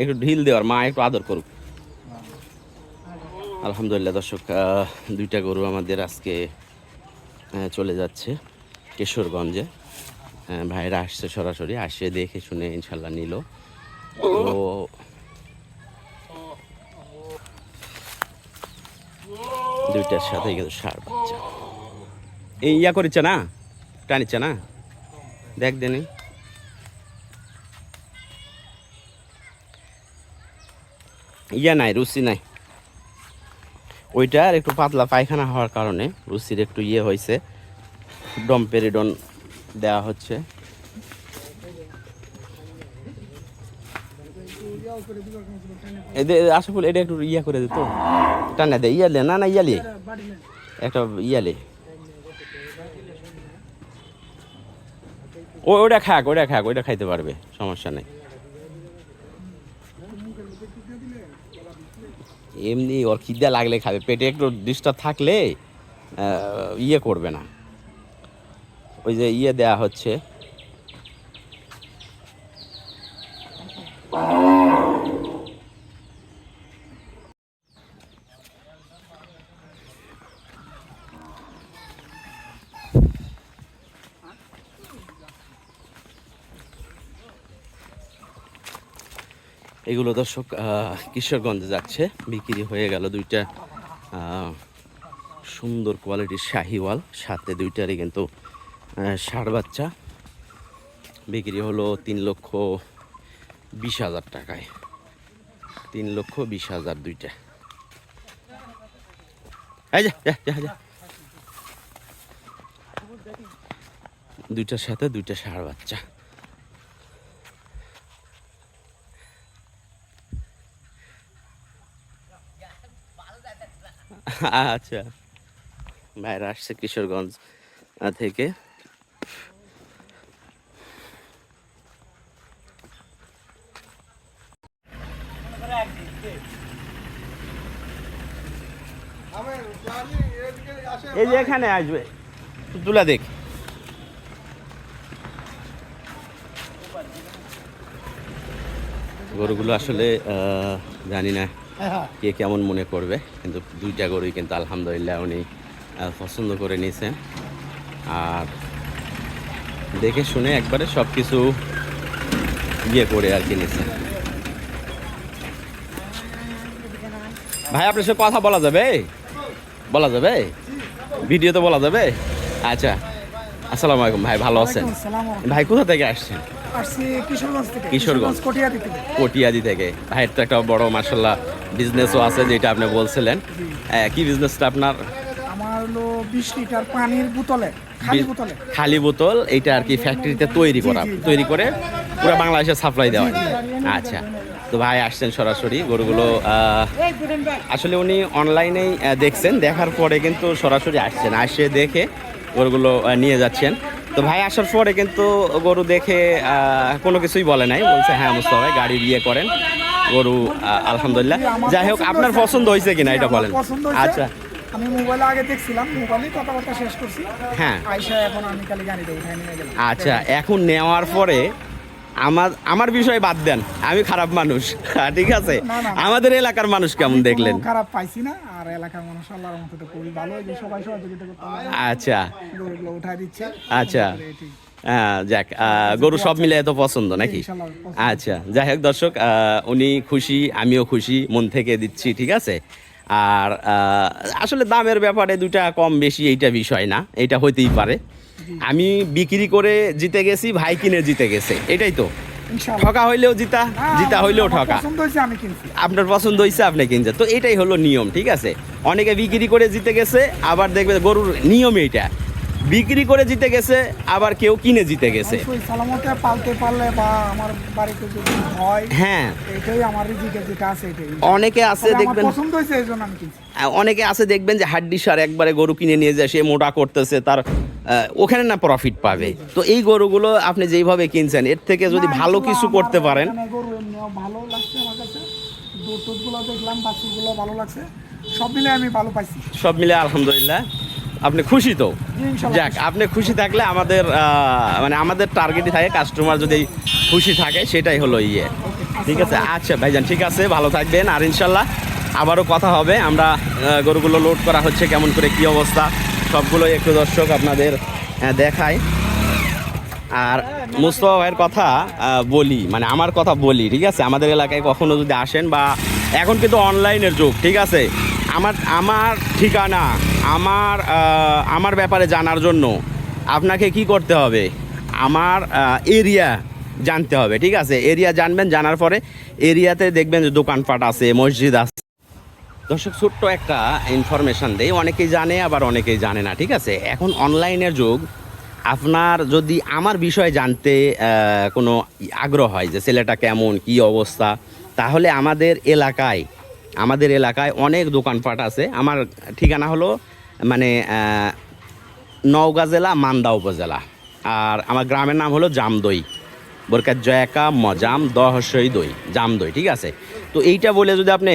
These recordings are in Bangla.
একটু ঢিল দেওয়ার, মা একটু আদর করুক। আলহামদুলিল্লাহ, দর্শক দুইটা গরু আমাদের আজকে চলে যাচ্ছে কিশোরগঞ্জে। ভাইরা আসছে সরাসরি, আসে দেখে শুনে ইনশাল্লাহ নিল। তো দুইটার সাথে কিন্তু সার বাচ্চা। এই ইয়া করিচ্ছে না? টানিচ্ছে না? দেখ দেনি। ইয়া নাই, রুচি নাই। ওইটার একটু পাতলা পায়খানা হওয়ার কারণে রুচির একটু ইয়ে হয়েছে। ডমপেরিডন দেওয়া হচ্ছে। আশাফুল এটা একটু ইয়া করে দিত টানা দে ইয়ালে না না ইয়ালে একটা ইয়ালে ও ওটা খাক ওটা খাক, ওইটা খাইতে পারবে, সমস্যা নেই। এমনি ওর খিদা লাগলে খাবে। পেটে একটু ডিস্টার্ব থাকলে ইয়ে করবে না। ওই যে ইয়ে দেয়া হচ্ছে। এগুলো দর্শক কিশোরগঞ্জে যাচ্ছে। বিক্রি হয়ে গেল দুইটা সুন্দর কোয়ালিটির শাহিওয়াল। সাথে দুইটারই কিন্তু ষাঁড় বাচ্চা। বিক্রি হলো তিন লক্ষ বিশ হাজার টাকায়। তিন লক্ষ বিশ হাজার দুইটা। দুইটার সাথে দুইটা ষাঁড় বাচ্চা। আচ্ছা। ভাইরা আসছে কিশোরগঞ্জ থেকে। এই যে এখানে আসবে তুলা দেখ। গরুগুলো আসলে জানি না। কে কেমন মনে করবে? কিন্তু দুইটা গরুই কিন্তু আলহামদুলিল্লাহ উনি পছন্দ করে নিয়েছেন আর দেখে শুনে একবারে সব কিছু ইয়ে করে আর কি নিয়েছেন ভাই আপনার সাথে কথা বলা যাবে? বলা যাবে? ভিডিও তো বলা যাবে? আচ্ছা আসসালামু আলাইকুম ভাই ভালো আছেন? ভাই কোথা থেকে আসছেন? কিশোরগঞ্জ থেকে কিশোরগঞ্জ। কটিয়াদি থেকে। কটিয়াদি থেকে। ভাইয়ের তো একটা বড় মার্শাল্লাহ বিজনেসও আছে যেটা আপনি বলছিলেন। কি বিজনেসটা আপনার? আমার হলো বিশ লিটার পানির বোতলে খালি বোতলে। খালি বোতল এটা আর কি ফ্যাক্টরিতে তৈরি করা। তৈরি করে পুরো বাংলাদেশে সাপ্লাই দেওয়া। আচ্ছা তো ভাই আসছেন সরাসরি গরুগুলো আসলে উনি অনলাইনেই দেখছেন দেখার পরে কিন্তু সরাসরি আসছেন। আসে দেখে গরুগুলো নিয়ে যাচ্ছেন। তো ভাই আসার পরে কিন্তু গরু দেখে কোনো কিছুই বলে নাই। বলছে হ্যাঁ মুস্তফা ভাই গাড়ি বিয়ে করেন। গরু আলহামদুলিল্লাহ। যাই হোক আপনার পছন্দ হয়েছে কিনা এটা বলেন। আচ্ছা। আমি মোবাইলে আগে দেখছিলাম মোবাইলে কথাবার্তা শেষ করছি। হ্যাঁ। আইসা এখন আমি খালি গাড়িতে উঠাই নিয়ে গেলাম। আচ্ছা এখন নেওয়ার পরে আমার আমার বিষয় বাদ দেন। আমি খারাপ মানুষ। ঠিক আছে। আমাদের এলাকার মানুষ কেমন দেখলেন? খারাপ পাইছি না। আর এলাকার মানুষ আল্লাহর মতো তো খুবই ভালো। সবাই সহযোগিতা করতে আচ্ছা। উঠাই দিচ্ছে। আচ্ছা। করে এটি। হ্যাঁ, যাক গরু সব মিলে এত পছন্দ নাকি? আচ্ছা যাই হোক দর্শক উনি খুশি আমিও খুশি মন থেকে দিচ্ছি ঠিক আছে? আর আসলে দামের ব্যাপারে দুটা কম বেশি এইটা বিষয় না এটা হইতেই পারে। আমি বিক্রি করে জিতে গেছি ভাই কিনে জিতে গেছে এটাই তো। ঠকা হইলেও জিতা হ্যাঁ, জিতা হইলেও ঠকা। আপনার পছন্দ হয়েছে আপনি কিনছেন তো এটাই হলো নিয়ম ঠিক আছে? অনেকে বিক্রি করে জিতে গেছে আবার দেখবে গরুর নিয়ম এইটা। বিক্রি করে জিতে গেছে আবার কেউ কিনে জিতে গেছে। সালামতে পালতে পারলে বা আমার বাড়িতে যদি হয় হ্যাঁ। এটাই আমার রিজিকে যেটা আছে এটাই। অনেকে আছে দেখবেন পছন্দ হয়েছে এই জন্য আমি কিনছি। অনেকে আছে দেখবেন যে হাড্ডি সার একবারে গরু কিনে নিয়ে যায় সে মোটা করতেছে তার ওখানে না প্রফিট পাবে। তো এই গরুগুলো আপনি যেইভাবে কিনছেন এর থেকে যদি ভালো কিছু করতে পারেন এখানে গরু ভালো লাগছে আমার কাছে। দুধ দেখলাম বাছুরগুলো ভালো লাগছে। সব মিলে আমি ভালো পাইছি। সব মিলে আলহামদুলিল্লাহ। আপনি খুশি তো? যাক আপনি খুশি থাকলে আমাদের মানে আমাদের টার্গেটই থাকে কাস্টমার যদি খুশি থাকে সেটাই হলো ইয়ে। ঠিক আছে? আচ্ছা ভাইজান ঠিক আছে ভালো থাকবেন। আর ইনশাল্লাহ আবারও কথা হবে। আমরা গরুগুলো লোড করা হচ্ছে কেমন করে কি অবস্থা সবগুলো একটু দর্শক আপনাদের আহ, দেখায়। আর মুস্তফা ভাইয়ের কথা বলি মানে আমার কথা বলি ঠিক আছে? আমাদের এলাকায় কখনো যদি আসেন বা এখন কিন্তু অনলাইনের যুগ ঠিক আছে? আমার আমার ঠিকানা, আমার আমার ব্যাপারে জানার জন্য আপনাকে কি করতে হবে? আমার এরিয়া জানতে হবে, ঠিক আছে? এরিয়া জানবেন, জানার পরে এরিয়াতে দেখবেন যে দোকানপাট আছে, মসজিদ আছে। দর্শক, ছোট্ট একটা ইনফরমেশন দেয় অনেকেই জানে, আবার অনেকেই জানে না, ঠিক আছে? এখন অনলাইনের যুগ। আপনার যদি আমার বিষয়ে জানতে কোনো আগ্রহ হয় যে ছেলেটা কেমন, কি অবস্থা, তাহলে আমাদের এলাকায় আমাদের এলাকায় অনেক দোকানপাট আছে। আমার ঠিকানা হলো মানে নওগাঁ জেলা, মান্দা উপজেলা। আর আমার গ্রামের নাম হলো জামদই। বোরকার জয়াকা, মজাম, দহসই দই, জামদই, ঠিক আছে? তো এইটা বলে যদি আপনি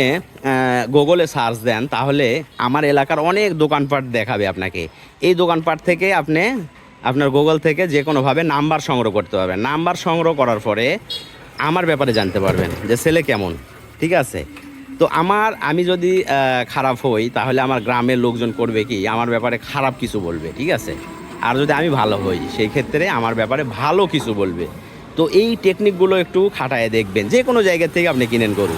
গুগলে সার্চ দেন, তাহলে আমার এলাকার অনেক দোকানপাট দেখাবে আপনাকে। এই দোকানপাট থেকে আপনি, আপনার গুগল থেকে যে কোনোভাবে নাম্বার সংগ্রহ করতে পারবেন। নাম্বার সংগ্রহ করার পরে আমার ব্যাপারে জানতে পারবেন যে ছেলে কেমন, ঠিক আছে? তো আমার, আমি যদি খারাপ হই, তাহলে আমার গ্রামের লোকজন করবে কি? আমার ব্যাপারে খারাপ কিছু বলবে, ঠিক আছে? আর যদি আমি ভালো হই, সেই ক্ষেত্রে আমার ব্যাপারে ভালো কিছু বলবে। তো এই টেকনিকগুলো একটু খাটায় দেখবেন। যে কোনো জায়গা থেকে আপনি কিনেন গরু।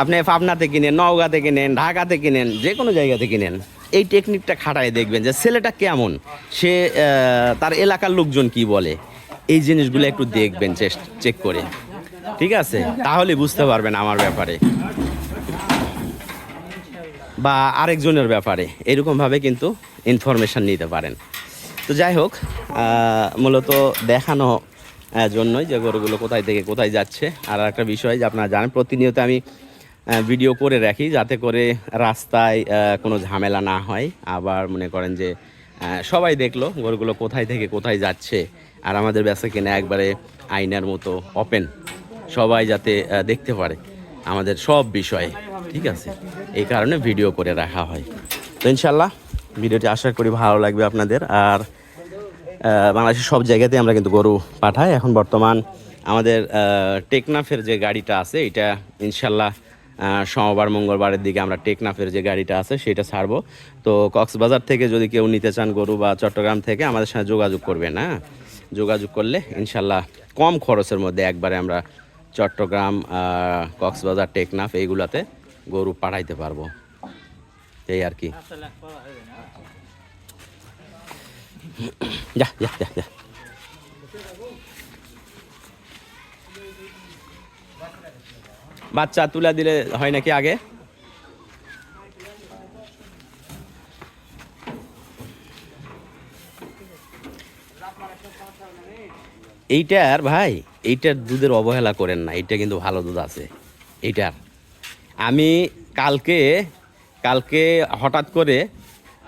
আপনি পাবনাতে কিনেন, নওগাঁতে কিনেন, ঢাকাতে কিনেন, যে কোনো জায়গাতে কিনেন। এই টেকনিকটা খাটায় দেখবেন যে ছেলেটা কেমন? সে তার এলাকার লোকজন কি বলে? এই জিনিসগুলো একটু দেখবেন চেক করে। ঠিক আছে? তাহলে বুঝতে পারবেন আমার ব্যাপারে। বা আরেকজনের ব্যাপারে। এরকমভাবে কিন্তু ইনফরমেশান নিতে পারেন। তো যাই হোক মূলত দেখানো জন্যই যে গরুগুলো কোথায় থেকে কোথায় যাচ্ছে। আর একটা বিষয় যে আপনারা জানেন, প্রতিনিয়ত আমি ভিডিও করে রাখি যাতে করে রাস্তায় কোনো ঝামেলা না হয়। আবার মনে করেন যে সবাই দেখল গরুগুলো কোথায় থেকে কোথায় যাচ্ছে। আর আমাদের ব্যবসা কিনা একবারে আইনার মতো ওপেন সবাই যাতে দেখতে পারে আমাদের সব বিষয়ে, ঠিক আছে? এই কারণে ভিডিও করে রাখা হয়। তো ইনশাল্লাহ ভিডিওটি আশা করি ভালো লাগবে আপনাদের। আর বাংলাদেশের সব জায়গাতে আমরা কিন্তু গরু পাঠাই। এখন বর্তমান আমাদের টেকনাফের যে গাড়িটা আছে, এটা ইনশাল্লাহ সোমবার, মঙ্গলবারের দিকে আমরা টেকনাফের যে গাড়িটা আছে, সেটা ছাড়বো। তো কক্সবাজার থেকে যদি কেউ নিতে চান গরু বা চট্টগ্রাম থেকে, আমাদের সাথে যোগাযোগ করবেন হ্যাঁ? যোগাযোগ করলে ইনশাল্লাহ কম খরচের মধ্যে একবারে আমরা চট্টগ্রাম কক্সবাজার, টেকনাফ এইগুলাতে গরু পাঠাইতে পারব। এই আর কি। বাচ্চা তুলে দিলে হয় নাকি আগে? এইটার ভাই, এইটার দুধের অবহেলা করেন না, এইটা কিন্তু ভালো দুধ আছে, এইটার। আমি কালকে কালকে হঠাৎ করে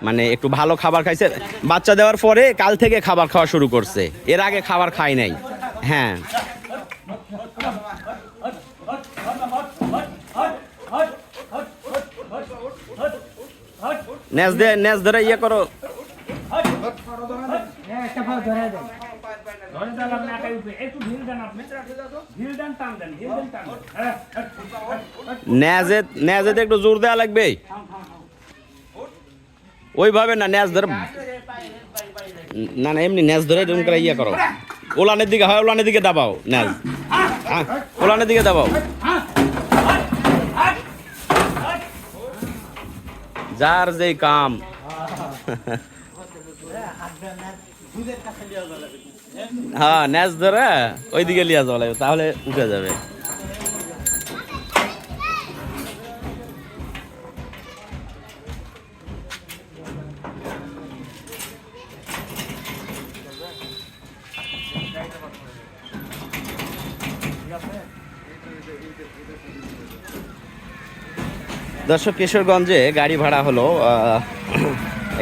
মানে একটু ভালো খাবার খাইছে, বাচ্চা দেওয়ার পরে কাল থেকে খাবার খাওয়া শুরু করছে, এর আগে খাবার খাই নাই হ্যাঁ। নেজ দে নেজ ধরে ইয়ে করো একটা ভাগ ধরে দেন ধরে দেন আপনি একাই উপরে একটু ঢিল দেন আপনি ঢিল দেন টান দেন ঢিল দেন টান দেন হ্যাঁ, হ্যাঁ, হ্যাঁ। নেজে নেজেতে একটু জোর দেওয়া লাগবে। ওইভাবে না নেজ ধরে না না এমনি নেজ ধরে এরকম করে ইয়ে করো। ওলানের দিকে হয় ওলানের দিকে দাবাও নেজ হ্যাঁ ওলানের দিকে দাবাও। যার যেই কাম। হ্যাঁ নেজ ধরে ওইদিকে লিয়া যাওয়া লাগবে, তাহলে উঠে যাবে। দর্শক, কিশোরগঞ্জে গাড়ি ভাড়া হলো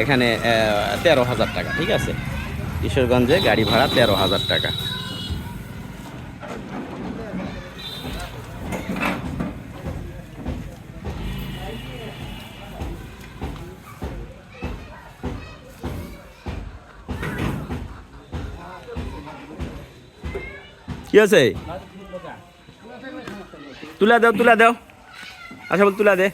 এখানে তেরো হাজার টাকা, ঠিক আছে? কিশোরগঞ্জে গাড়ি ভাড়া তেরো হাজার টাকা। কি আছে? তুলে দাও তুলে দাও। আচ্ছা বল, তুলে দে।